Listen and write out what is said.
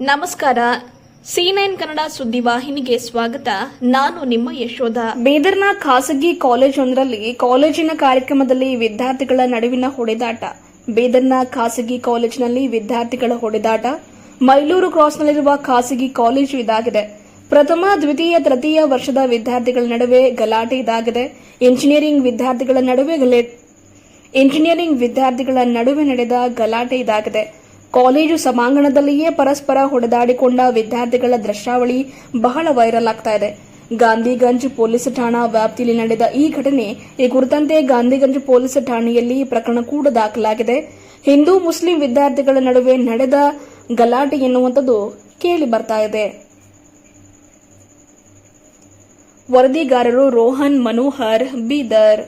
ನಮಸ್ಕಾರ. C nine Kannada ಸುದ್ದಿವಾಹಿನಿಗೆ ಸ್ವಾಗತ. ನಾನು ನಿಮ್ಮ ಯಶೋಧ. ಬೀದರ್ನ ಖಾಸಗಿ ಕಾಲೇಜೊಂದರಲ್ಲಿ ಕಾಲೇಜಿನ ಕಾರ್ಯಕ್ರಮದಲ್ಲಿ ವಿದ್ಯಾರ್ಥಿಗಳ ನಡುವಿನ ಹೊಡೆದಾಟ. ಬೀದರ್ನ ಖಾಸಗಿ ಕಾಲೇಜಿನಲ್ಲಿ ವಿದ್ಯಾರ್ಥಿಗಳ ಹೊಡೆದಾಟ. ಮೈಲೂರು ಕ್ರಾಸ್ನಲ್ಲಿರುವ ಖಾಸಗಿ ಕಾಲೇಜು ಇದಾಗಿದೆ. ಪ್ರಥಮ, ದ್ವಿತೀಯ, ತೃತೀಯ ವರ್ಷದ ವಿದ್ಯಾರ್ಥಿಗಳ ನಡುವೆ ಗಲಾಟೆ ಇದಾಗಿದೆ. ಇಂಜಿನಿಯರಿಂಗ್ ವಿದ್ಯಾರ್ಥಿಗಳ ನಡುವೆ ಇಂಜಿನಿಯರಿಂಗ್ ವಿದ್ಯಾರ್ಥಿಗಳ ನಡುವೆ ನಡೆದ ಗಲಾಟೆ ಇದಾಗಿದೆ. ಕಾಲೇಜು ಸಭಾಂಗಣದಲ್ಲಿಯೇ ಪರಸ್ಪರ ಹೊಡೆದಾಡಿಕೊಂಡ ವಿದ್ಯಾರ್ಥಿಗಳ ದೃಶ್ಯಾವಳಿ ಬಹಳ ವೈರಲ್ ಆಗ್ತಾ ಇದೆ. ಗಾಂಧಿಗಂಜ್ ಪೊಲೀಸ್ ಠಾಣಾ ವ್ಯಾಪ್ತಿಯಲ್ಲಿ ನಡೆದ ಈ ಘಟನೆ ಈ ಕುರಿತಂತೆ ಗಾಂಧಿಗಂಜ್ ಪೊಲೀಸ್ ಠಾಣೆಯಲ್ಲಿ ಪ್ರಕರಣ ಕೂಡ ದಾಖಲಾಗಿದೆ. ಹಿಂದೂ ಮುಸ್ಲಿಂ ವಿದ್ಯಾರ್ಥಿಗಳ ನಡುವೆ ನಡೆದ ಗಲಾಟೆ ಎನ್ನುವಂಥದ್ದು ಕೇಳಿ ಬರ್ತಾ ಇದೆ. ವರದಿಗಾರರು ರೋಹನ್, ಮನೋಹರ್, ಬೀದರ್.